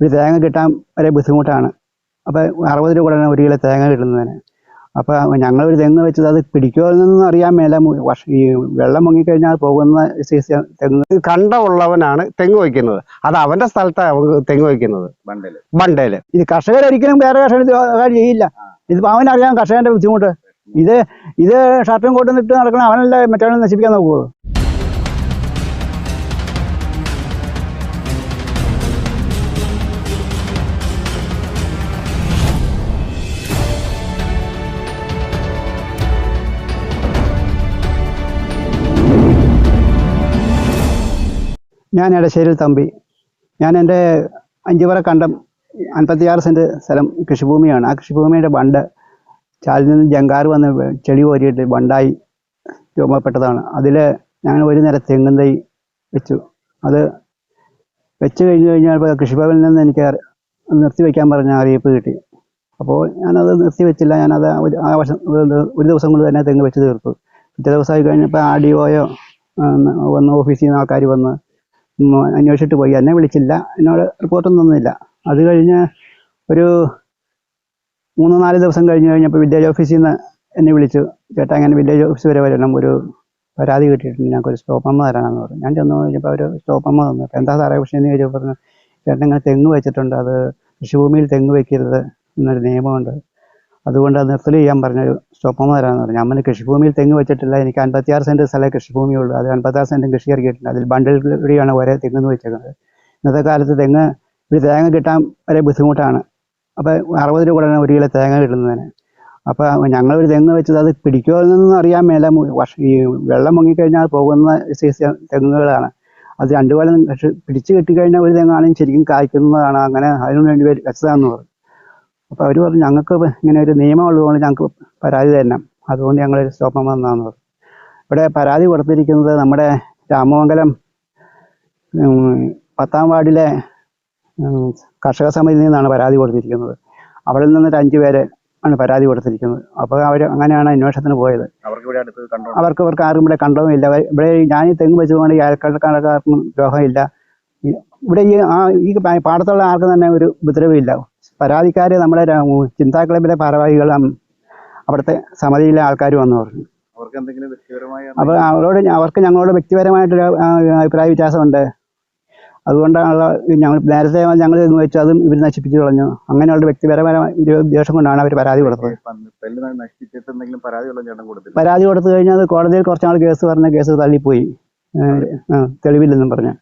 ഒരു തേങ്ങ കിട്ടാൻ വരെ ബുദ്ധിമുട്ടാണ്. അപ്പോൾ അറുപത് രൂപ കൂടെയാണ് ഒരു കിലോ തേങ്ങ കിട്ടുന്നതിന്. അപ്പോൾ ഒരു തെങ്ങ് വെച്ചത് അത് പിടിക്കുമോ എന്നൊന്നും അറിയാൻ മേല. ഈ വെള്ളം മുങ്ങിക്കഴിഞ്ഞാൽ പോകുന്ന സീസൺ തെങ്ങ്. കണ്ടമുള്ളവനാണ് തെങ്ങ് വയ്ക്കുന്നത്. അത് അവന്റെ സ്ഥലത്താണ് തെങ്ങ് വയ്ക്കുന്നത്. ബണ്ടൽ ഇത് കർഷകരൊരിക്കലും വേറെ കർഷകർ ചെയ്യില്ല. ഇതിപ്പോൾ അവനറിയാം കർഷകന്റെ ബുദ്ധിമുട്ട്. ഇത് ഇത് ഷർട്ടും കോട്ടും ഇട്ട് നടക്കണം അവനല്ല മറ്റവനെ നശിപ്പിക്കാൻ നോക്കുള്ളൂ. ഞാൻ എടശ്ശേരിൽ തമ്പി. ഞാൻ എന്റെ അഞ്ചുപറ കണ്ടം അൻപത്തിയാറ് സെന്റ് സ്ഥലം കൃഷിഭൂമിയാണ്. ആ കൃഷിഭൂമിയുടെ ബണ്ട് ചാലിൽ നിന്ന് ജങ്കാർ വന്ന് ചെടി കോരിയിട്ട് ബണ്ടായി രൂപപ്പെട്ടതാണ്. അതിൽ ഞാൻ ഒരു നേരം തെങ്ങും തൈ വെച്ചു. അത് വെച്ച് കഴിഞ്ഞ് കഴിഞ്ഞപ്പോൾ കൃഷിഭവനിൽ നിന്ന് എനിക്ക് നിർത്തി വയ്ക്കാൻ പറഞ്ഞ അറിയിപ്പ് കിട്ടി. അപ്പോൾ ഞാനത് നിർത്തി വെച്ചില്ല. ഞാനത് ആ വർഷം ഒരു ദിവസം കൊണ്ട് തന്നെ തെങ്ങ് വെച്ച് തീർത്തു. പിറ്റേ ദിവസമായി കഴിഞ്ഞപ്പോൾ ആ ഡി ഒയോ വന്ന് ഓഫീസിൽ നിന്ന് ആൾക്കാർ വന്ന് അന്വേഷിച്ചിട്ട് പോയി. എന്നെ വിളിച്ചില്ല. എന്നോട് റിപ്പോർട്ടൊന്നും തന്നില്ല. അത് കഴിഞ്ഞ് ഒരു മൂന്ന് നാല് ദിവസം കഴിഞ്ഞ് കഴിഞ്ഞപ്പോൾ വില്ലേജ് ഓഫീസിൽ നിന്ന് എന്നെ വിളിച്ചു. ചേട്ടാ അങ്ങനെ വില്ലേജ് ഓഫീസ് വരെ വരണം? ഒരു പരാതി കിട്ടിയിട്ടുണ്ട്. ഞങ്ങൾക്ക് ഒരു സ്റ്റോപ്പ് അമ്മ തരാനാന്ന് പറഞ്ഞു. ഞാൻ ചെന്ന് കഴിഞ്ഞപ്പോൾ അവർ സ്റ്റോപ്പ് അമ്മ തന്നു. അപ്പോൾ എന്താ സാറേ വിഷയം എന്ന് ചോദിച്ചപ്പോൾ പറഞ്ഞു ചേട്ടൻ ഇങ്ങനെ തെങ്ങ് വെച്ചിട്ടുണ്ട്. അത് കൃഷിഭൂമിയിൽ തെങ്ങ് വെക്കരുത് എന്നൊരു നിയമമുണ്ട്. അതുകൊണ്ട് അത് നിർത്തൽ ചെയ്യാൻ പറഞ്ഞൊരു സ്റ്റോപ്പ് അമ്മ തരാമെന്ന് പറഞ്ഞു. അമ്മന് കൃഷിഭൂമിയിൽ തെങ്ങ് വെച്ചിട്ടില്ല. എനിക്ക് അൻപത്തിയാറ് സെന്റ് സ്ഥലമേ കൃഷിഭൂമിയുള്ളൂ അത് അൻപത്താറ് സെന്റും കൃഷി ഇറക്കിയിട്ടുണ്ട്. അതിൽ ബണ്ടിൽ കൂടിയാണ് ഒരേ തെങ്ങ് വെച്ചേക്കുന്നത്. ഇന്നത്തെ കാലത്ത് തെങ്ങ് ഒരു തേങ്ങ കിട്ടാൻ വരെ ബുദ്ധിമുട്ടാണ്. അപ്പോൾ അറുപത് രൂപ കൂടെയാണ് ഒരു കിലോ തേങ്ങ കിട്ടുന്നതിന്. അപ്പോൾ ഞങ്ങളൊരു തെങ്ങ് വെച്ചത് അത് പിടിക്കുമോ എന്നൊന്നും അറിയാൻ മേല. വർഷം ഈ വെള്ളം മുങ്ങിക്കഴിഞ്ഞാൽ പോകുന്ന സൈസ് തെങ്ങുകളാണ്. അത് രണ്ടു കൊല്ലം പിടിച്ചു പിടിച്ച് കിട്ടിക്കഴിഞ്ഞാൽ ഒരു തെങ്ങാണെങ്കിൽ ശരിക്കും കായ്ക്കുന്നതാണ്. അങ്ങനെ അതിനു വേണ്ടി വരും വെച്ചതാണെന്ന് പറഞ്ഞു. അപ്പോൾ അവർ പറഞ്ഞു ഞങ്ങൾക്ക് ഇങ്ങനെ ഒരു നിയമം ഉള്ളതുകൊണ്ട് ഞങ്ങൾക്ക് പരാതി തരണം. അതുകൊണ്ട് ഞങ്ങൾ സ്റ്റോപ്പ് പറഞ്ഞു. ഇവിടെ പരാതി കൊടുത്തിരിക്കുന്നത് നമ്മുടെ രാമമംഗലം പത്താം വാർഡിലെ കർഷക സമിതിയിൽ നിന്നാണ് പരാതി കൊടുത്തിരിക്കുന്നത്. അവിടെ നിന്ന് ഒരു അഞ്ചു പേര് ആണ് പരാതി കൊടുത്തിരിക്കുന്നത്. അപ്പോൾ അവർ അങ്ങനെയാണ് അന്വേഷണത്തിന് പോയത്. അവർക്ക് അവർക്ക് ആർക്കും ഇവിടെ കണ്ടവും ഇല്ല. ഇവിടെ ഞാൻ ഈ തെങ്ങ് വെച്ചുകൊണ്ട് ഈ അയൽക്കാർക്കാർക്കും ദ്രോഹമില്ല ഇവിടെ ഈ ആ ഈ പാടത്തുള്ള ആർക്കും തന്നെ ഒരു ഉപദ്രവമില്ല പരാതിക്കാർ നമ്മുടെ ചിന്താ ക്ലബിലെ ഭാരവാഹികൾ അവിടുത്തെ സമിതിയിലെ ആൾക്കാർ വന്നു പറഞ്ഞു അവർക്ക് എന്തെങ്കിലും വ്യക്തിപരമായ അപ്പോൾ അവരോട് അവർക്ക് ഞങ്ങളോട് വ്യക്തിപരമായിട്ടൊരു അഭിപ്രായ വ്യത്യാസമുണ്ട്. അതുകൊണ്ടാണല്ലോ ഞങ്ങൾ നേരത്തെ ഞങ്ങൾ എന്ന് വെച്ചാൽ അതും ഇവർ നശിപ്പിച്ചു കളഞ്ഞു. അങ്ങനെയുള്ള വ്യക്തിപരമായ ദേഷ്യം കൊണ്ടാണ് അവർ പരാതി കൊടുത്തത്. പരാതി കൊടുത്തു കഴിഞ്ഞാൽ കോടതിയിൽ കുറച്ചാൾ കേസ് പറഞ്ഞ കേസ് തള്ളിപ്പോയി. തെളിവില്ലെന്നും പറഞ്ഞ്.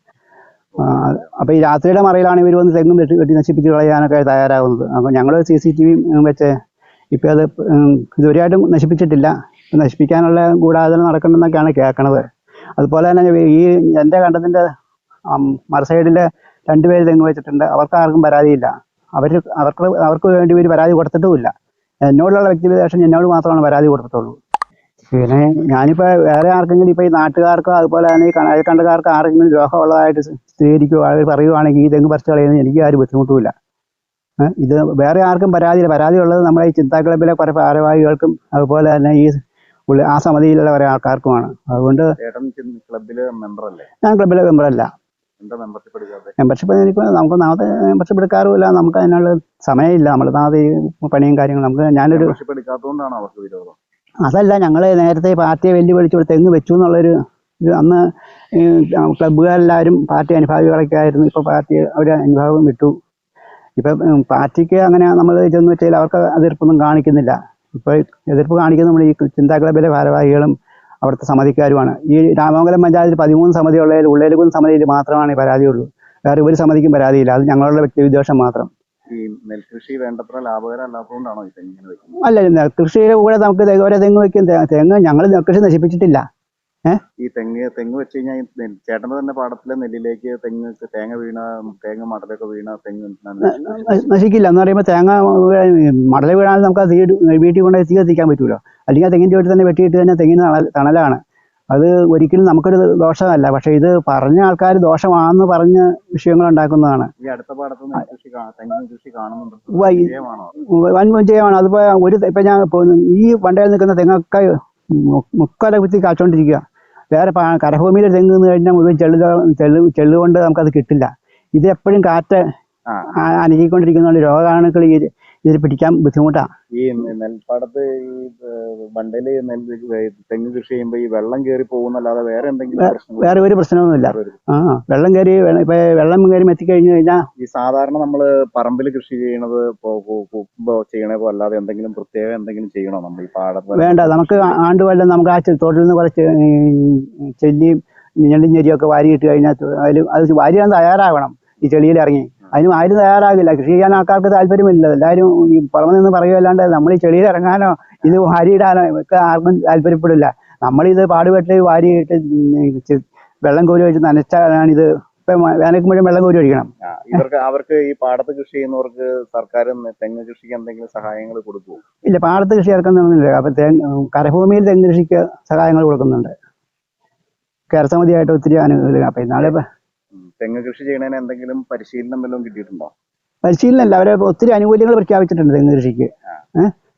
അപ്പോൾ ഈ രാത്രിയുടെ മറയിലാണ് ഇവർ വന്ന് തെങ്ങും വെട്ടി വെട്ടി നശിപ്പിച്ച് കളയാനൊക്കെ തയ്യാറാവുന്നത് അപ്പോൾ ഞങ്ങൾ സി സി ടി വി വെച്ച് ഇപ്പോൾ അത് ഇതുവരെയായിട്ടും നശിപ്പിച്ചിട്ടില്ല. നശിപ്പിക്കാനുള്ള ഗൂഢാലോചന നടക്കണമെന്നൊക്കെയാണ് കേൾക്കണത്. അതുപോലെ തന്നെ ഈ എന്റെ കണ്ടതിന്റെ മറ രണ്ടുപേര് തെങ്ങ് വെച്ചിട്ടുണ്ട്. അവർക്ക് ആർക്കും പരാതിയില്ല. അവർ അവർക്ക് അവർക്ക് വേണ്ടി ഒരു പരാതി കൊടുത്തിട്ടുമില്ല. എന്നോടുള്ള വ്യക്തിവിശേഷം എന്നോട് മാത്രമാണ് പരാതി കൊടുത്തിട്ടുള്ളൂ. പിന്നെ ഞാനിപ്പോൾ വേറെ ആർക്കെങ്കിലും ഇപ്പോൾ ഈ നാട്ടുകാർക്കോ അതുപോലെ തന്നെ ഈ അയൽക്കണ്ടക്കാർക്കോ ആർക്കെങ്കിലും ദ്രോഹമുള്ളതായിട്ട് സ്ഥിരീകരിക്കുകയോ ആളുകൾ പറയുവാണെങ്കിൽ ഈ തെങ്ങ് പറിച്ചു കളയുന്നത് എനിക്ക് ആരും ബുദ്ധിമുട്ടുമില്ല. ഇത് വേറെ ആർക്കും പരാതിയില്ല. പരാതി ഉള്ളത് നമ്മുടെ ഈ ചിന്താ ക്ലബിലെ കുറേ ഭാരവാഹികൾക്കും അതുപോലെ തന്നെ ഈ ആ സമിതിയിലുള്ള കുറേ ആൾക്കാർക്കുമാണ്. അതുകൊണ്ട് ക്ലബിൽ ഞാൻ ക്ലബിലെ മെമ്പറല്ല. മെമ്പർഷിപ്പ് എനിക്ക് നമുക്ക് നാളത്തെ മെമ്പർഷിപ്പ് എടുക്കാറുമില്ല. നമുക്ക് അതിനുള്ള സമയമില്ല. നമ്മൾ നാളത്തെ ഈ പണിയും കാര്യങ്ങളും നമുക്ക് ഞാനൊരു അതല്ല ഞങ്ങൾ നേരത്തെ പാർട്ടിയെ വെല്ലുവിളിച്ചു തെങ്ങ് വെച്ചു എന്നുള്ളൊരു അന്ന് ക്ലബ്ബുകാരെല്ലാവരും പാർട്ടി അനുഭാവികളൊക്കെ ആയിരുന്നു ഇപ്പോൾ പാർട്ടി അവർ അനുഭാവം വിട്ടു. ഇപ്പം പാർട്ടിക്ക് അങ്ങനെ നമ്മൾ ചെന്ന് വെച്ചാൽ അവർക്ക് എതിർപ്പൊന്നും കാണിക്കുന്നില്ല. ഇപ്പോൾ എതിർപ്പ് കാണിക്കുന്ന നമ്മൾ ഈ ചിന്താ ക്ലബിലെ ഭാരവാഹികളും അവിടുത്തെ സമിതിക്കാരുമാണ്. ഈ രാമംഗലം പഞ്ചായത്തിൽ പതിമൂന്ന് സമിതി ഉള്ളതിൽ ഉള്ളേലുകുന്ന് സമിതിയിൽ മാത്രമാണ് ഈ പരാതിയുള്ളൂ. വേറെ ഒരു സമിതിക്കും പരാതിയില്ല. അത് ഞങ്ങളുടെ വ്യക്തിവിദ്വേഷം മാത്രം. ഈ നെൽകൃഷി വേണ്ടത്ര ലാഭകരമല്ലാത്തതുകൊണ്ടാണോ ഈ തെങ്ങിങ്ങനെ വെക്കുന്നത്? അല്ല ഇല്ല, കൃഷിയുടെ കൂടെ നമുക്ക് ഓരോ തെങ്ങ് വെക്കും. തെങ്ങ് ഞങ്ങൾ നെൽകൃഷി നശിപ്പിച്ചിട്ടില്ല. ഈ തെങ്ങ് തെങ്ങ് വെച്ച് കഴിഞ്ഞാൽ ചേട്ടന്റെ തന്നെ പാടത്തിലെ നെല്ലിലേക്ക് തെങ്ങ് തേങ്ങ വീണ തേങ്ങ മടലൊക്കെ വീണ തെങ്ങ് നശിക്കില്ല. എന്ന് പറയുമ്പോൾ തേങ്ങ മടല വീണാൽ നമുക്ക് തീ വീട്ടിൽ കൊണ്ടുപോയി തീ കത്തിക്കാൻ പറ്റൂലോ? അല്ലെങ്കിൽ ആ തെങ്ങിന്റെ വീട്ടിൽ തന്നെ വെട്ടിയിട്ട് തന്നെ തെങ്ങിന് തണലാണ്. അത് ഒരിക്കലും നമുക്കൊരു ദോഷമല്ല. പക്ഷെ ഇത് പറഞ്ഞ ആൾക്കാർ ദോഷമാണെന്ന് പറഞ്ഞ് വിഷയങ്ങൾ ഉണ്ടാക്കുന്നതാണ്. വൻ വിജയമാണ്. അതിപ്പോ ഒരു ഇപ്പൊ ഞാൻ ഈ വണ്ടയിൽ നിൽക്കുന്ന തെങ്ങൊക്കെ മുക്കാലെ കുത്തി കാച്ചുകൊണ്ടിരിക്കുക വേറെ കരഭൂമിയിൽ തെങ്ങ് നിന്ന് കഴിഞ്ഞാൽ മുഴുവൻ ചെള്ളു ചെള്ളു ചെള്ളു കൊണ്ട് നമുക്കത് കിട്ടില്ല. ഇത് എപ്പോഴും കാറ്റ് അനക്കിക്കൊണ്ടിരിക്കുന്നതുകൊണ്ട് രോഗാണുക്കൾ ഈ ഇതിൽ പിടിക്കാൻ ബുദ്ധിമുട്ടാണ് ഈ നെൽപ്പാടത്ത് ഈ മണ്ടയിൽ നെല്ല് തെങ്ങ് കൃഷി ചെയ്യുമ്പോ ഈ വെള്ളം കയറി പോകുന്നല്ലാതെ വേറെ എന്തെങ്കിലും വേറെ ഒരു പ്രശ്നമൊന്നുമില്ല. ആ വെള്ളം കയറി ഇപ്പൊ വെള്ളം കയറി എത്തിക്കഴിഞ്ഞു കഴിഞ്ഞാൽ ഈ സാധാരണ നമ്മൾ പറമ്പിൽ കൃഷി ചെയ്യണത് ചെയ്യണ അല്ലാതെ എന്തെങ്കിലും പ്രത്യേക എന്തെങ്കിലും ചെയ്യണോ നമ്മൾ ഈ പാടത്ത് വേണ്ട നമുക്ക് ആണ്ട് ആണ്ടുവല്ലം നമുക്ക് ആ തോട്ടിൽ നിന്ന് കുറച്ച് ചെല്ലിയും ഞെണ്ടിഞ്ഞെരിയൊക്കെ വാരി ഇട്ട് കഴിഞ്ഞാൽ അതിൽ അത് വാരിയാൻ തയ്യാറാവണം. ഈ ചെളിയിൽ ഇറങ്ങി അതിന് ആരും തയ്യാറാകില്ല. കൃഷി ചെയ്യാൻ ആൾക്കാർക്ക് താല്പര്യമില്ല. എല്ലാവരും ഈ പുറമെ നിന്ന് പറയുകയല്ലാണ്ട് നമ്മൾ ഈ ചെളിയിൽ ഇറങ്ങാനോ ഇത് വാരിയിടാനോ ഒക്കെ ആർക്കും താല്പര്യപ്പെടില്ല. നമ്മളിത് പാടുപെട്ട് വാരിയിട്ട് വെള്ളം കോരി വെച്ച് നനച്ചാണ് ഇത് ഇപ്പം വേനൽക്ക് മുഴുവൻ വെള്ളം കോരി ഒഴിക്കണം. ഇവർക്ക് അവർക്ക് ഈ പാടത്ത് കൃഷി ചെയ്യുന്നവർക്ക് സർക്കാർ തെങ്ങ് കൃഷിക്ക് എന്തെങ്കിലും സഹായങ്ങൾ കൊടുക്കുമോ ഇല്ല പാടത്ത് കൃഷി ഇറക്കുന്നില്ല അപ്പം തെങ്ങ് കരഭൂമിയിൽ തെങ്ങ് കൃഷിക്ക് സഹായങ്ങൾ കൊടുക്കുന്നുണ്ട്. കേരസമിതിയായിട്ട് ഒത്തിരി അനുകൂലം അപ്പം ഉം. തെങ്ങ് കൃഷി ചെയ്യണതിന് എന്തെങ്കിലും പരിശീലനം വല്ലതും കിട്ടിയിട്ടുണ്ടോ? പരിശീലനമല്ല. അവരെ ഒത്തിരി ആനുകൂല്യങ്ങൾ പ്രഖ്യാപിച്ചിട്ടുണ്ട് തെങ്ങ് കൃഷിക്ക്.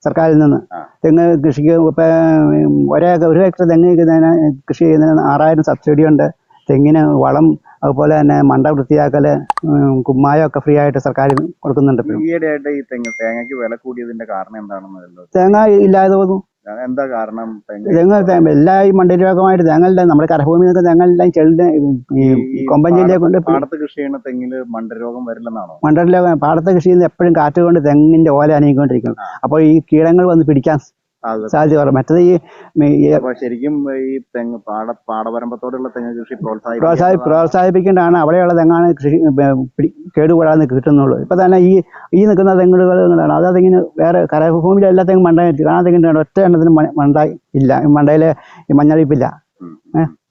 സർക്കാരിൽ നിന്ന്. തെങ്ങ് കൃഷിക്ക് ഇപ്പം ഒരേ ഒരു ഹെക്ടർ തെങ്ങ് ചെയ്യുന്നതിന് കൃഷി ചെയ്യുന്നതിന് ആറായിരം സബ്സിഡി ഉണ്ട് തെങ്ങിന് വളം അതുപോലെ തന്നെ മണ്ട വൃത്തിയാക്കൽ കുമ്മായം ഒക്കെ ഫ്രീ ആയിട്ട് സർക്കാർ കൊടുക്കുന്നുണ്ട് ഇപ്പോഴും. ഈയിടെ ഈ തെങ്ങ് തേങ്ങയ്ക്ക് വില കൂടിയതിന്റെ കാരണം എന്താണെന്ന് തേങ്ങ ഇല്ലാതെ പോകുന്നു എന്താ കാരണം? തെങ്ങ് എല്ലാ ഈ മണ്ടരി രോഗമായിട്ട് തേങ്ങെല്ലാം നമ്മുടെ കരഭൂമി നിൽക്കുന്ന തേങ്ങെല്ലാം ചെളിന്റെ കൊമ്പൻ ചെല്ലിയെ കൊണ്ട് പാടത്ത് കൃഷി ചെയ്യുന്ന തെങ്ങിൽ മണ്ടരോഗം വരില്ലെന്നാണോ? മണ്ടരിലെ പാടത്തെ കൃഷി ചെയ്യുന്ന എപ്പോഴും കാറ്റ് കൊണ്ട് തെങ്ങിന്റെ ഓല അനങ്ങിക്കൊണ്ടിരിക്കും. അപ്പോൾ ഈ കീടങ്ങൾ വന്ന് പിടിക്കാൻ സാധ്യത കുറവ് മറ്റത് ഈ ശരിക്കും ഈ തെങ്ങ് പാട പാടപരമ്പത്തോടുള്ള തെങ്ങ് കൃഷി പ്രോത്സാഹി പ്രോത്സാഹിപ്പിക്കേണ്ടതാണ്. അവിടെയുള്ള തെങ്ങാണ് കൃഷി കേടുകൂടാതെ കിട്ടുന്നുള്ളൂ. ഇപ്പൊ തന്നെ ഈ ഈ നിൽക്കുന്ന തെങ്ങുകൾ അത് അതിങ്ങനെ വേറെ കരഭൂമിയിലെ എല്ലാ തെങ്ങും മണ്ട ആ തെങ്ങിന്റെ ഒറ്റ എണ്ണത്തിന് മ- മണ്ട ഇല്ല. മണ്ടയിലെ മഞ്ഞളിപ്പില്ല.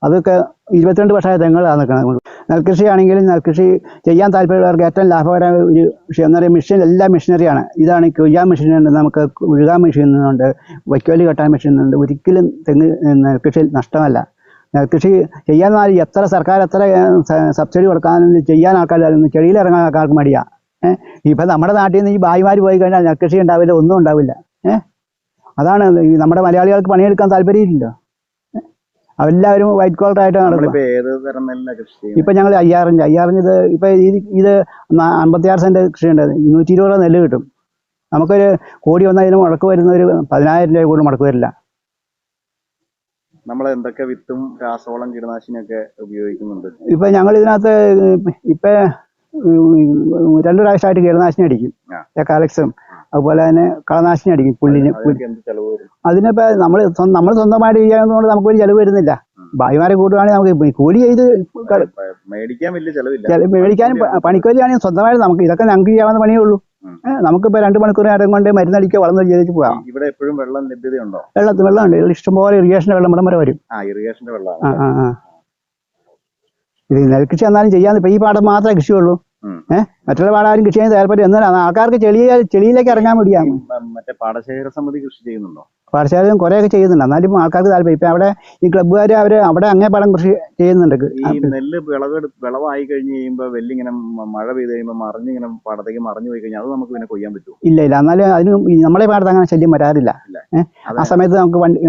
അതൊക്കെ ഇരുപത്തിരണ്ട് വർഷമായ തെങ്ങുകളാണ് നിൽക്കുന്നത്. നെൽകൃഷി ആണെങ്കിലും നെൽകൃഷി ചെയ്യാൻ താല്പര്യമുള്ളവർക്ക് ഏറ്റവും ലാഭകരമായ ഒരു വിഷയം എന്ന് പറയുന്നത് മെഷീൻ എല്ലാ മെഷീനറിയാണ്. ഇതാണ് കൊയ്യാൻ മെഷീനുണ്ട് നമുക്ക് ഉഴുകാൻ മെഷീനുണ്ട് വൈക്കോൽ കെട്ടാൻ മെഷീനുണ്ട് ഒരിക്കലും തെങ്ങ് നെൽകൃഷിയിൽ നഷ്ടമല്ല. നെൽകൃഷി ചെയ്യാൻ എത്ര സർക്കാർ എത്ര സബ്സിഡി കൊടുക്കാൻ ചെയ്യാൻ ആൾക്കാർ ചെടിയിൽ ഇറങ്ങാൻ ആൾക്കാർക്ക് മടിയാ. ഏഹ് ഇപ്പം നമ്മുടെ നാട്ടിൽ നിന്ന് ഈ ഭായിമാർ പോയി കഴിഞ്ഞാൽ നെൽകൃഷി ഉണ്ടാവില്ല ഒന്നും ഉണ്ടാവില്ല. ഏഹ് അതാണ് നമ്മുടെ മലയാളികൾക്ക് പണിയെടുക്കാൻ താല്പര്യമില്ലല്ലോ? എല്ലാവരും വൈറ്റ് കോളർ ആയിട്ടാണ് കൃഷി ഇപ്പൊ ഞങ്ങൾ അയ്യാറഞ്ച് അയ്യാറഞ്ച് ഇത് ഇപ്പൊ ഇത് ഇത് അമ്പത്തിയാറ് സെന്റ് കൃഷിയുണ്ട് നൂറ്റി ഇരുപത് നെല്ല് കിട്ടും. നമുക്കൊരു കോടി വന്നതിന് മുടക്ക് വരുന്ന ഒരു പതിനായിരം രൂപ കൂടുതൽ മുടക്ക് വരില്ല. നമ്മൾ എന്തൊക്കെ വിത്തും രാസവളം കീടനാശിനിയൊക്കെ ഉപയോഗിക്കുന്നുണ്ട്? ഇപ്പൊ ഞങ്ങൾ ഇതിനകത്ത് ഇപ്പൊ രണ്ടു പ്രാവശ്യമായിട്ട് കീടനാശിനി അടിക്കും. ആ. അതുപോലെ തന്നെ കളനാശിനി അടിക്കും പുല്ലിന് അതിനിപ്പോ നമ്മൾ നമ്മൾ സ്വന്തമായിട്ട് ചെയ്യാവുന്നതുകൊണ്ട് നമുക്ക് ഒരു ചെലവ് വരുന്നില്ല. ഭായിമാരെ കൂട്ടുകയാണെങ്കിൽ നമുക്ക് കൂലി ചെയ്ത് മേടിക്കാനും പണിക്കൂലിയാണെങ്കിൽ സ്വന്തമായിട്ട് നമുക്ക് ഇതൊക്കെ ഞങ്ങൾക്ക് ചെയ്യാവുന്ന പണിയേ ഉള്ളൂ. നമുക്ക് ഏഹ് നമുക്കിപ്പോൾ രണ്ട് മണിക്കൂർ നേരം കൊണ്ട് മരുന്നടിക്കുക വളം ചെയ്തിട്ട് പോകാം ഇവിടെ എപ്പോഴും വെള്ളം ലഭ്യതയുണ്ടോ? വെള്ളത്തിൽ വെള്ളമുണ്ട്. ഇഷ്ടംപോലെ ഇറിഗേഷന്റെ വെള്ളം ഇവിടം വരെ വരും. ആ ഇറിഗേഷന്റെ ആ ഇത് നെൽകൃഷി എന്നാലും ചെയ്യാൻ ഇപ്പൊ ഈ പാടം മാത്രമേ കൃഷിയുള്ളൂ. ഏഹ് മറ്റുള്ള പാടം ആരും കൃഷി ചെയ്യാൻ താല്പര്യം എന്നാലും ആൾക്കാർക്ക് ചെളിയ ചെളിയിലേക്ക് ഇറങ്ങാൻ വേണ്ടിയാണ് മറ്റേ പാടശേഖര സമിതി കൃഷി ചെയ്യുന്നുണ്ടോ? പാടശാലയും കുറേയൊക്കെ ചെയ്യുന്നുണ്ട്. എന്നാലും ആൾക്കാർക്ക് താല്പര്യം. ഇപ്പൊ അവിടെ ഈ ക്ലബ്ബുകാര് അവർ അവിടെ അങ്ങേ പാടം കൃഷി ചെയ്യുന്നുണ്ട്. ഈ നെല്ല് വിളവെടു വിളവായി കഴിഞ്ഞ് കഴിയുമ്പോൾ വെല്ലിങ്ങനെ മഴ പെയ്ത് കഴിയുമ്പോൾ മറിഞ്ഞിങ്ങനെ പാടത്തേക്ക് മറിഞ്ഞു പോയി കഴിഞ്ഞാൽ അത് നമുക്ക് പിന്നെ കൊയ്യാൻ പറ്റുമോ ഇല്ല ഇല്ല. എന്നാലും അതിന് നമ്മളെ പാടത്ത് അങ്ങനെ ശല്യം വരാറില്ല. ഏഹ് ആ സമയത്ത് നമുക്ക് വണ്ടി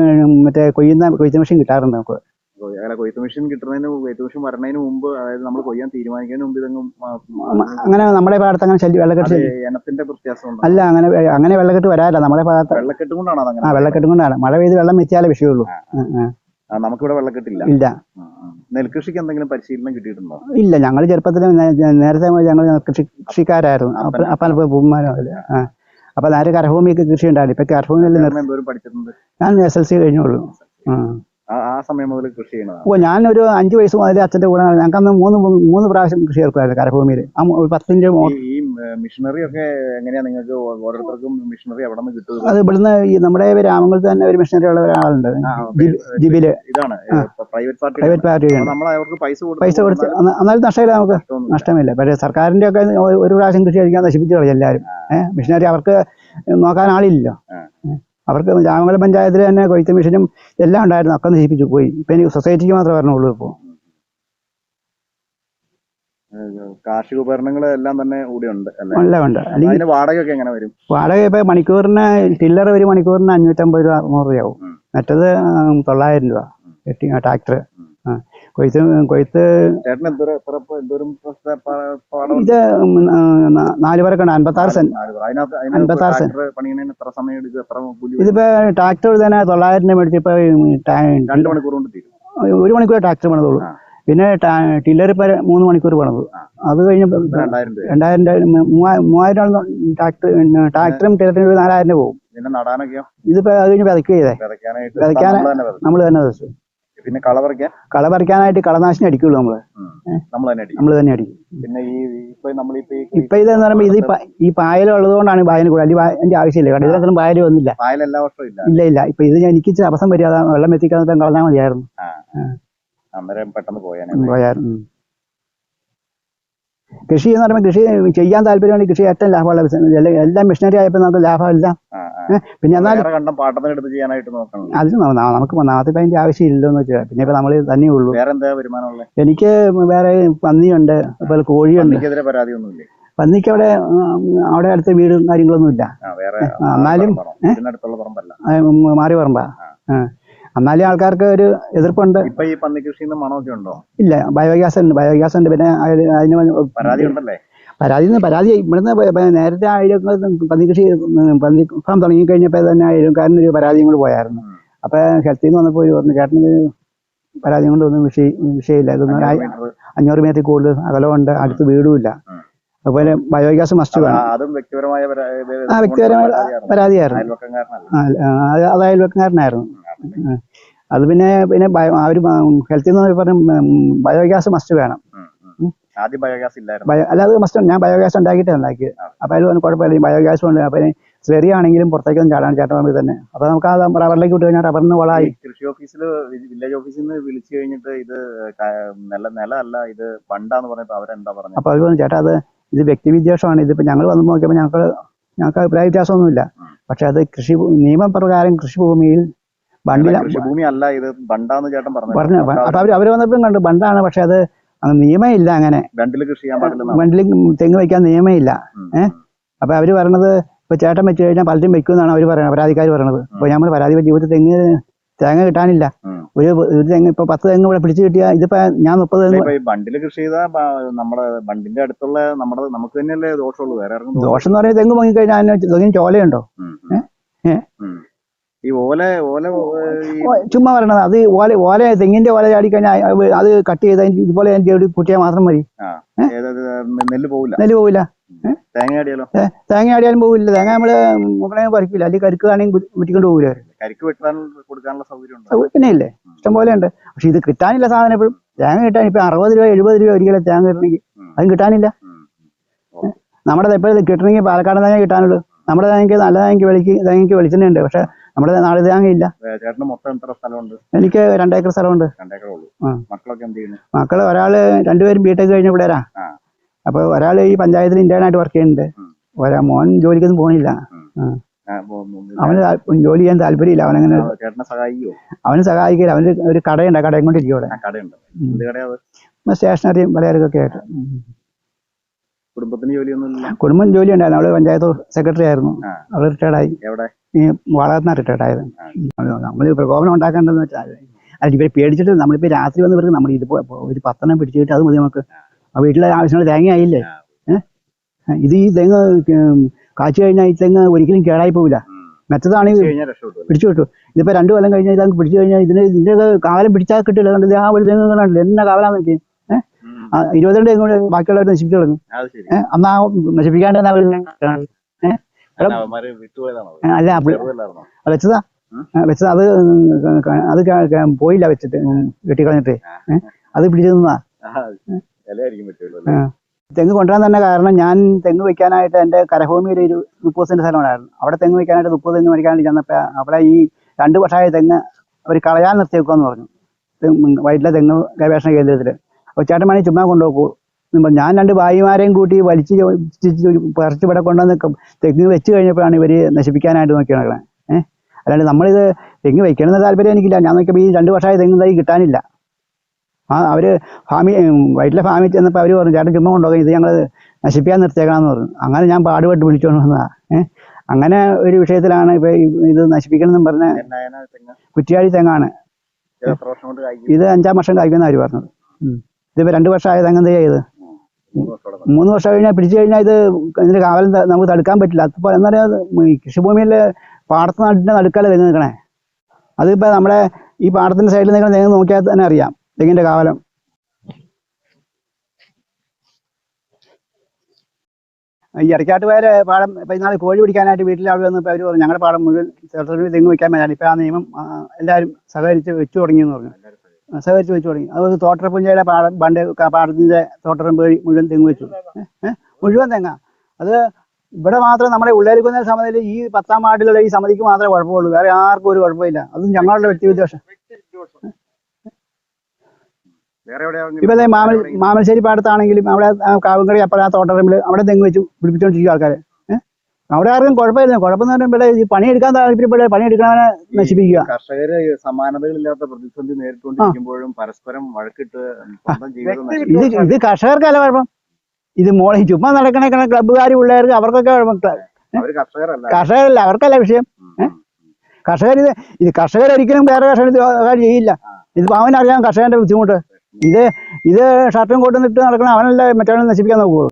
മറ്റേ കൊയ്യുന്ന കൊയ്ത്ത് മെഷീൻ കിട്ടാറുണ്ട് നമുക്ക്. കൊയ്- അങ്ങനെ കൊയ്ത്ത് മെഷീൻ കിട്ടുന്നതിന് കൊയ്ത്ത് മെഷീൻ വരണതിന് മുമ്പ് അതായത് നമ്മൾ കൊയ്യാൻ തീരുമാനിക്കുന്നതിന് മുമ്പ് ഇതങ്ങ് മ- മ- അങ്ങനെ നമ്മുടെ ഭാഗത്ത് അങ്ങനെ ശല്യം വെള്ളക്കെട്ട് അത് ശല്യം. ഇനത്തിന്റെ വ്യത്യാസമുണ്ട് അല്ല അങ്ങനെ അങ്ങനെ വെള്ളക്കെട്ട് വരാറില്ല. നമ്മുടെ ഭാഗത്ത് വെള്ളക്കെട്ട് കൊണ്ടാണ് ആ അതങ്ങനെ വെള്ളക്കെട്ടും കൊണ്ടാണ്. മഴ പെയ്ത് വെള്ളം വെച്ചാലേ വിഷയമുള്ളൂ ഉം, ഉം. ആ, നമുക്കിവിടെ വെള്ളക്കെട്ടില്ല. ഇല്ല. നെൽകൃഷിക്ക് എന്തെങ്കിലും പരിശീലനം കിട്ടിയിട്ടുണ്ടോ? ഇല്ല ഞങ്ങൾ ചെറുപ്പത്തിൽ നേരത്തെ ഞങ്ങൾ കൃഷി കൃഷിക്കാരായിരുന്നു. അപ്പൻ- അപ്പം പൂമാരോ ആ. അപ്പം നേരെ കരഭൂമിയൊക്കെ കൃഷി ഉണ്ടായിരുന്നു. ഇപ്പം കരഭൂമിയിൽ എന്തോരം പഠിച്ചിട്ടുണ്ട്. ഞാൻ എസ് എൽ സി കഴിഞ്ഞുള്ളൂ. ആ. ആ സമയം മുതൽ കൃഷി ചെയ്യണതാണ് ഓ ഞാനൊരു അഞ്ച് വയസ്സ് മുതൽ അച്ഛന്റെ കൂടെ ഞങ്ങൾക്ക് അന്ന് മൂന്ന് മൂന്ന് പ്രാവശ്യം കൃഷി ചേർക്കുമായിരുന്നു കരഭൂമിയിൽ. ആ ഒരു പത്തിന്റെ ഈ- മിഷനറി ഒക്കെ എങ്ങനെയാ നിങ്ങൾക്ക് ഓരോരുത്തർക്കും മിഷനറി അവിടെ നിന്ന് കിട്ടും അത് ഇവിടുന്ന് ഈ നമ്മുടെ ഗ്രാമങ്ങളിൽ തന്നെ ഒരു മിഷനറി ഉള്ള ഒരാളുണ്ട്. ജിബി- ജിബിൽ. ഇതാണ്. പ്രൈവറ്റ് പാർട്ടി പ്രൈവറ്റ് പാർട്ടിയാണ് നമ്മൾ അവർക്ക് പൈസ പൈസ കൊടുത്ത് എന്നാലും നഷ്ടമില്ല നമുക്ക്. നഷ്ടമില്ല. പക്ഷേ സർക്കാരിന്റെ ഒക്കെ ഒരു- പ്രാവശ്യം കൃഷി കഴിക്കാൻ നശിപ്പിച്ചു കളയും എല്ലാവരും. ഏഹ് മിഷനറി അവർക്ക് നോക്കാൻ ആളില്ലല്ലോ? അവർക്ക് രാമംഗലം പഞ്ചായത്തിൽ തന്നെ കൊയ്ത്ത് മെഷീനും എല്ലാം ഉണ്ടായിരുന്നു. ഒക്കെ നശിപ്പിച്ചു പോയി. ഇപ്പൊ എനിക്ക് സൊസൈറ്റിക്ക് മാത്രമേ പറഞ്ഞുള്ളൂ ഇപ്പോ. കാർഷിക ഉപകരണങ്ങൾ എല്ലാം തന്നെ കൂടിയുണ്ട് ഉണ്ട് അല്ലേ? എല്ലാം ഉണ്ട്. അല്ലെങ്കിൽ വാടകയൊക്കെ എങ്ങനെ വരും? വാടക ഇപ്പൊ മണിക്കൂറിന് ടില്ലർ ഒരു മണിക്കൂറിന് അഞ്ഞൂറ്റമ്പത് രൂപ അറുന്നൂറ് രൂപയാവും. മറ്റത് തൊള്ളായിരം രൂപ. ട്രാക്ടർ കൊയ്ത്ത് കൊയ്ത്ത് ഇത് നാല് പേരൊക്കെ അൻപത്താറ് സെന്റ് അൻപത്താറ്? ഇതിപ്പോ ട്രാക്ടർ തന്നെ തൊള്ളായിരം രൂപ മേടിച്ച് ഇപ്പൊ ഒരു മണിക്കൂർ ട്രാക്ടർ പണിതുള്ളൂ. പിന്നെ ടില്ലർ ഇപ്പൊ മൂന്ന് മണിക്കൂർ പണത്. അത് കഴിഞ്ഞ് രണ്ടായിരം മൂവായിരം ട്രാക്ടർ ട്രാക്ടറും ടില്ലറിനും ഒരു നാലായിരം രൂപ പോകും. ഇതിപ്പോ അത് കഴിഞ്ഞ് വിതയ്ക്കുക ചെയ്തേ വിതയ്ക്കും. നമ്മൾ തന്നെ വിതച്ചു പിന്നെ കള പറിക്കാൻ കള പറിക്കാനായിട്ട് കളനാശിനി അടിക്കുള്ളൂ നമ്മൾ. നമ്മൾ തന്നെ അടിക്കും. നമ്മൾ തന്നെ അടിക്കും. പിന്നെ ഈ ഇപ്പൊ നമ്മളിപ്പോ ഇപ്പൊ ഇതെന്ന് പറയുമ്പോ ഇത് ഈ പ- ഈ പായൽ ഉള്ളതുകൊണ്ടാണ് പായൽ കൂടെ അല്ലെങ്കിൽ അതിന്റെ ആവശ്യമില്ല. കാരണം ഇതിനകത്തൊന്നും പായൽ വന്നില്ല. പായൽ എല്ലാ വർഷവും ഇല്ല. ഇല്ല ഇല്ല. ഇപ്പൊ ഇത് എനിക്ക് ഇച്ചിരി അവസരം വരിക. വെള്ളം എത്തിക്കാതെ കളഞ്ഞാൽ മതിയായിരുന്നു. അന്നേരം പെട്ടെന്ന് പോയായിരുന്നു. കൃഷി എന്ന് പറയുമ്പോൾ കൃഷി ചെയ്യാൻ താല്പര്യമാണ് കൃഷി ഏറ്റവും ലാഭമുള്ള ബിസിനസ്. എല്ലാം- മിഷനറി ആയപ്പോൾ നമുക്ക് ലാഭമില്ല പിന്നെ എന്നാൽ വേറെ കണ്ടം ചെയ്യാനായിട്ട് നോക്കണം അതിന് നമുക്ക് നാളത്തെ അതിന്റെ ആവശ്യമില്ലല്ലോ എന്ന് വെച്ചാൽ പിന്നെ ഇപ്പൊ നമ്മൾ തന്നെ ഉള്ളൂ. വേറെ എന്താ വരുമാനമുള്ളത് എനിക്ക് വേറെ പന്നിയുണ്ട് അതുപോലെ കോഴിയുണ്ട്. പരാതിയൊന്നുമില്ലേ? പന്നിക്ക് അവിടെ അവിടെ അടുത്ത വീടും കാര്യങ്ങളൊന്നും ഇല്ല എന്നാലും, മാറി പറമ്പാ. എന്നാലും ആൾക്കാർക്ക് ഒരു എതിർപ്പുണ്ട്. ഇപ്പൊ ഈ പന്നി കൃഷിന്ന് മണമൊക്കെ ഉണ്ടോ? ഇല്ല ബയോഗ്യാസ് ഉണ്ട് ബയോഗ്യാസ് ഉണ്ട്. പിന്നെ അതിന് പരാതി ഉണ്ടല്ലേ പരാതി പരാതി ഇവിടുന്ന് നേരത്തെ ആയിരം പന്നി കൃഷി പന്നി ഫാം തുടങ്ങിക്കഴിഞ്ഞപ്പോൾ തന്നെ അയൽക്കാരന് ഒരു പരാതിയും കൂടെ പോയായിരുന്നു. അപ്പൊ ഹെൽത്തിൽ നിന്ന് വന്നപ്പോൾ പറഞ്ഞു ചേട്ടന് പരാതി കൊണ്ടൊന്നും വിഷയ വിഷയമില്ല ഇതൊന്നും അഞ്ഞൂറ് മീറ്റർ. കൂടുതൽ അകലമുണ്ട് അടുത്ത് വീടുമില്ല. അതുപോലെ ബയോഗ്യാസ് മസ്റ്റ് വേണം ആ വ്യക്തിപരമായ പരാതിയായിരുന്നു. ആ, ആ, അത് അയൽവക്കാരനായിരുന്നു അയൽവക്കക്കാരനായിരുന്നു അത് പിന്നെ പിന്നെ അവർ ഹെൽത്തിൽ നിന്ന് പറഞ്ഞു ബയോഗ്യാസ് മസ്റ്റ് വേണം. ആദ്യം ബയോഗ്യാസ് ഇല്ലായിരുന്നു. ബയോ അല്ലാതെ മസ്റ്റ് ഞാൻ ബയോഗ്യാസ് ഉണ്ടാക്കിയിട്ട് ഉണ്ടാക്കി അപ്പൊ അപ്പോൾ അതിൽ കുഴപ്പമില്ല. ഈ ബയോഗ്യാസ് ഉണ്ട് അപ്പൊ ചെറിയാണെങ്കിലും പുറത്തേക്കൊന്നും ചാടാൻ ചേട്ടൻ പറഞ്ഞു തന്നെ. അപ്പോൾ നമുക്ക് ആ റബ്ബറിലേക്ക് വിട്ട് കഴിഞ്ഞാൽ റബ്ബറിന് വളമായി. കൃഷി ഓഫീസിൽ വില്ലേജ് ഓഫീസിൽ നിന്ന് വിളിച്ചു കഴിഞ്ഞിട്ട് ഇത് നല്ല നില നിലമല്ല ഇത് പണ്ടാന്ന് പറഞ്ഞപ്പോ അവരെന്താ പറഞ്ഞത്? അപ്പോൾ അവർ പറഞ്ഞു ചേട്ടാ അത് ഇത് വ്യക്തിവിദ്വേഷമാണ്. ഇതിപ്പോൾ ഞങ്ങൾ വന്ന് നോക്കിയപ്പോൾ ഞങ്ങൾക്ക് ഞങ്ങൾക്ക് അഭിപ്രായ വ്യത്യാസമൊന്നുമില്ല. പക്ഷെ അത് കൃഷി നിയമം നിയമപ്രകാരം കൃഷിഭൂമിയിൽ ബണ്ടില കൃഷിഭൂമി അല്ല ഇത് ബണ്ടാന്ന് ചേട്ടൻ പറഞ്ഞു പറഞ്ഞു അപ്പൊ അവർ അവർ വന്നപ്പോഴും കണ്ടു ബണ്ടാണ് പക്ഷെ അത് അങ്ങ് നിയമമില്ല അങ്ങനെ. ബണ്ടിൽ തെങ്ങ് വെക്കാൻ നിയമമില്ല. ഏഹ് ഏ? അവർ പറയണത് ഇപ്പൊ ചേട്ടൻ വെച്ച് കഴിഞ്ഞാൽ പലരും വെക്കുമെന്നാണ് അവർ പറയുന്നത് പരാതിക്കാർ പറയണത്. അപ്പൊ നമ്മൾ പരാതി ജീവിതത്തിൽ തെങ്ങ് തേങ്ങ കിട്ടാനില്ല. ഒരു ഒരു തെങ്ങ് ഇപ്പൊ പത്ത് തെങ്ങ് ഇവിടെ പിടിച്ചു കിട്ടിയ ഇതിപ്പോ ഞാൻ മുപ്പത് തെങ്ങ് ബണ്ടിൽ കൃഷി ചെയ്താൽ നമ്മുടെ ബണ്ടിന്റെ അടുത്തുള്ള നമ്മുടെ നമുക്ക് തന്നെയല്ലേ ദോഷമുള്ളൂ. വേറെ ദോഷം എന്ന് പറയുന്നത് തെങ്ങ് പൊങ്ങിക്കഴിഞ്ഞാൽ അതിന് ചോലയുണ്ടോ? ഏഹ്. ഈ ഓല ഓല ചുമ്മാ പറയണത്. അത് ഓല ഓല തെങ്ങിന്റെ ഓല ചാടി കഴിഞ്ഞാൽ അത് കട്ട് ചെയ്ത് ഇതുപോലെ കുട്ടിയാൽ മാത്രം മതി. നെല്ല് പോവില്ല. നെല്ല് പോവില്ല. തേങ്ങ തേങ്ങ ആടിയാലും പോവില്ല. തേങ്ങ നമ്മൾ മുകളെ പറിക്കില്ല അല്ലെങ്കിൽ കരുക്കുകയാണെങ്കിൽ വെട്ടിക്കൊണ്ട് പോകില്ല കരിക്ക് വെട്ടാൻ കൊടുക്കാനുള്ള സൗകര്യം പിന്നെ ഇല്ലേ? ഇഷ്ടം പോലെ ഉണ്ട്. പക്ഷെ ഇത് കിട്ടാനില്ല സാധനം എപ്പോഴും. തേങ്ങ കിട്ടാൻ ഇപ്പൊ അറുപത് രൂപ എഴുപത് രൂപ ഒരിക്കലും തേങ്ങ കിട്ടണമെങ്കിൽ. അതും കിട്ടാനില്ല. നമ്മുടെ എപ്പോഴും കിട്ടണമെങ്കിൽ പാലക്കാട് തേങ്ങ കിട്ടാനുള്ളൂ. നമ്മുടെ തേങ്ങയ്ക്ക് നല്ല തേങ്ങയ്ക്ക് വെളിക്ക് തേങ്ങയ്ക്ക് വെളിച്ചെണ്ണ ഉണ്ട് പക്ഷെ നമ്മുടെ നാട് തേങ്ങ ഇല്ല ഏ, ചേട്ടന് മൊത്തം എത്ര സ്ഥലമുണ്ട്? എനിക്ക് രണ്ടേക്കർ സ്ഥലമുണ്ട്. മക്കളൊക്കെ എന്ത് ചെയ്യുന്നു? മക്കൾ ഒരാൾ രണ്ടുപേരും ബിടെക് കഴിഞ്ഞ പിള്ളേരാ. അപ്പൊ ഒരാൾ ഈ പഞ്ചായത്തിൽ ഇന്റേൺ ആയിട്ട് വർക്ക് ചെയ്യുന്നുണ്ട്. ഒരാ മോൻ ജോലിക്കൊന്നും പോണില്ല. അവന് ജോലി ചെയ്യാൻ താല്പര്യമില്ല. അവനങ്ങനെ അവന് സഹായിക്കില്ല. അവന് ഒരു കടയുണ്ട്. കടയും കൊണ്ടിരിക്കും അവിടെ. അത്? സ്റ്റേഷനറിയും പലചരക്കൊക്കെ ആയിട്ട്. കുടുംബത്തിന് ജോലിയൊന്നും ഇല്ല കുടുംബം ജോലി ഉണ്ടായിരുന്നു. അവൾ പഞ്ചായത്ത് സെക്രട്ടറി ആയിരുന്നു. അവൾ റിട്ടയർഡായി എവിടെ? ഈ വളർന്ന റിട്ടയർഡ് ആയത്. നമ്മൾ പ്രകോപനം ഉണ്ടാക്കേണ്ടതെന്ന് വെച്ചാൽ അല്ല ഇവരെ പേടിച്ചിട്ട് നമ്മളിപ്പോൾ രാത്രി വന്ന് ഇവർക്ക് നമ്മൾ ഇത് ഒരു പത്തെണ്ണം പിടിച്ചിട്ട് അത് മതി നമുക്ക്. ആ. വീട്ടിലെ ആവശ്യമുള്ള തേങ്ങ ആയില്ലേ? ഇത് ഈ തെങ്ങ് കാച്ചു കഴിഞ്ഞാൽ ഈ തെങ്ങ് ഒരിക്കലും കേടായി പോവില്ല. മെച്ചതാണെങ്കിൽ മറ്റേതാണെങ്കിൽ ഇത് പിടിച്ചു കിട്ടും. ഇതിപ്പോ രണ്ടു കൊല്ലം കഴിഞ്ഞാൽ ഇതങ്ങ് പിടിച്ചു കഴിഞ്ഞാൽ ഇതിന് ഇതിന്റെ കാലം പിടിച്ചാൽ കിട്ടില്ല. കണ്ടത് ആ ഒരു തെങ്ങ് കണ്ടില്ല? എന്നെ കാവലാന്ന്. ആ ഇരുപത്തിരണ്ട് കൂടെ ബാക്കിയുള്ളവർ നശിപ്പിച്ചു ഏഹ് അന്ന് ആ നശിപ്പിക്കാണ്ട് അല്ല, വെച്ചതാ. വെച്ചത്. അത് അത് പോയില്ല വെച്ചിട്ട് കെട്ടിക്കളഞ്ഞിട്ട് വെട്ടിക്കളഞ്ഞിട്ട്. അത് പിടിച്ചു നിന്നാ. തെങ്ങ് കൊണ്ടുവരാൻ തന്നെ കാരണം ഞാൻ തെങ്ങ് വെക്കാനായിട്ട് എന്റെ കരഭൂമിയിൽ ഒരു മുപ്പത് സെന്റ് സ്ഥലമുണ്ടായിരുന്നു. അവിടെ തെങ്ങ് വെക്കാനായിട്ട് മുപ്പത് തെങ്ങ് മേടിക്കാനായിട്ട് ചെന്നപ്പോൾ അവിടെ ഈ രണ്ട് വർഷമായ തെങ്ങ് അവർ കളയാൻ നിർത്തിയേക്കുമെന്ന് പറഞ്ഞു. വൈറ്റിലെ തെങ്ങ് ഗവേഷണ കേന്ദ്രത്തിൽ വേണമെങ്കിൽ ചുമ്മാ കൊണ്ടുപോകും ഞാൻ രണ്ട് ഭായിമാരെയും കൂട്ടി വലിച്ച് പറിച്ചു ഇവിടെ കൊണ്ടുവന്ന് തെങ്ങ് വെച്ച് കഴിഞ്ഞപ്പോഴാണ് ഇവർ നശിപ്പിക്കാനായിട്ട് നോക്കി നടക്കണേ ഏഹ് അല്ലാണ്ട് നമ്മളിത് തെങ്ങ് വെക്കണമെന്ന താല്പര്യം എനിക്കില്ല. ഞാൻ നോക്കിയപ്പോൾ ഈ രണ്ട് വർഷമായി തെങ്ങ് തൈ കിട്ടാനില്ല. ആ അവർ ഫാമി വയറ്റിലെ ഫാമിൽ ചെന്നപ്പോൾ അവർ പറഞ്ഞു ചേട്ടൻ ചുമ്മാ കൊണ്ടുപോകും ഇത് ഞങ്ങൾ നശിപ്പിക്കാൻ നിർത്തിയേക്കണമെന്ന് പറഞ്ഞു. അങ്ങനെ ഞാൻ പാടുപെട്ട് വിളിച്ചുകൊണ്ട് വന്നതാ. ഏഹ് അങ്ങനെ ഒരു വിഷയത്തിലാണ് ഇപ്പൊ ഇത് നശിപ്പിക്കണമെന്നും പറഞ്ഞ കുറ്റിയാടി തെങ്ങാണ്. ഇത് അഞ്ചാം വർഷം കായ്ക്കുന്ന അവർ പറഞ്ഞത്. ഉം. ഇതിപ്പോൾ രണ്ട് വർഷമായത് അങ്ങനെ ചെയ്ത്? മൂന്ന് വർഷം കഴിഞ്ഞാൽ പിടിച്ചു കഴിഞ്ഞാൽ ഇത് ഇതിന്റെ കാവലം നമുക്ക് തടുക്കാൻ പറ്റില്ല. അതിപ്പോൾ എന്താ പറയുക കൃഷിഭൂമിയിൽ പാടത്ത് നാട്ടിന്റെ നടുക്കാലേ തെങ്ങ് നിൽക്കണേ അതിപ്പോൾ നമ്മുടെ ഈ പാടത്തിന്റെ സൈഡിൽ നിൽക്കുന്ന തെങ്ങ് നോക്കിയാൽ തന്നെ അറിയാം തെങ്ങിന്റെ കാവലം. ഈ ഇടയ്ക്കാട്ട് പേര് പാടം ഇപ്പം ഇന്നാൾ കോഴി പിടിക്കാനായിട്ട് വീട്ടിൽ അവിടെ വന്നപ്പോൾ അവർ പറഞ്ഞു ഞങ്ങളുടെ പാടം മുഴുവൻ തെങ്ങ് വയ്ക്കാൻ മേലാണ്. ഇപ്പം ആ നിയമം എല്ലാവരും സഹകരിച്ച് വെച്ചു തുടങ്ങിയെന്ന് പറഞ്ഞു. സഹകരിച്ച് വെച്ചു തുടങ്ങി. അത് തോട്ടറപ്പുഞ്ചയുടെ പാടം പണ്ട് പാടത്തിന്റെ തോട്ടം പേടി മുഴുവൻ തെങ്ങ് വെച്ചു? മുഴുവൻ തെങ്ങ. അത് ഇവിടെ മാത്രം നമ്മുടെ ഉള്ളേരിക്കുന്ന സമിതിയിൽ ഈ പത്താം വാർഡിലുള്ള ഈ സമിതിക്ക് മാത്രമേ കുഴപ്പമുള്ളൂ. വേറെ ആർക്കും ഒരു കുഴപ്പമില്ല. അതും ഞങ്ങളുടെ വ്യക്തി വിദ്വേഷം. വേറെ എവിടെയാ ഇപ്പൊ മാമൽ മാമൽശ്ശേരി പാടത്താണെങ്കിലും അവിടെ കാവുംകടി അപ്പുറം ആ തോട്ടറമ്പിൽ അവിടെ തെങ്ങ് വെച്ചു പിടിപ്പിച്ചോണ്ടിരിക്കും ആൾക്കാർ അവിടെ ആർക്കും കുഴപ്പമില്ല. കുഴപ്പമെന്ന് പറയുമ്പോൾ ഇവിടെ ഈ പണിയെടുക്കാൻ താല്പര്യപ്പെടുക പണിയെടുക്കണവനെ നശിപ്പിക്കുക. കർഷകര് സമാനതകളില്ലാത്ത പ്രതിസന്ധി നേരിട്ടുകൊണ്ടിരിക്കുമ്പോഴും പരസ്പരം വഴക്കിട്ട് ഇത് ഇത് കർഷകർക്കല്ല കുഴപ്പം. ഇത് മോളെ ചുമ്മാ നടക്കണ ക്ലബ്ബുകാർ പിള്ളേർക്ക് അവർക്കൊക്കെ കുഴപ്പം. കർഷകരല്ല. അവർക്കല്ല വിഷയം. കർഷകർ ഇത് ഇത് കർഷകർ ഒരിക്കലും വേറെ കർഷകർ ചെയ്യില്ല. ഇത് അവനറിയാം കർഷകന്റെ ബുദ്ധിമുട്ട്. ഇത് ഇത് ഷർട്ടും കോട്ടും ഇട്ട് നടക്കണം അവനല്ല മറ്റവനെ നശിപ്പിക്കാൻ നോക്കുള്ളൂ.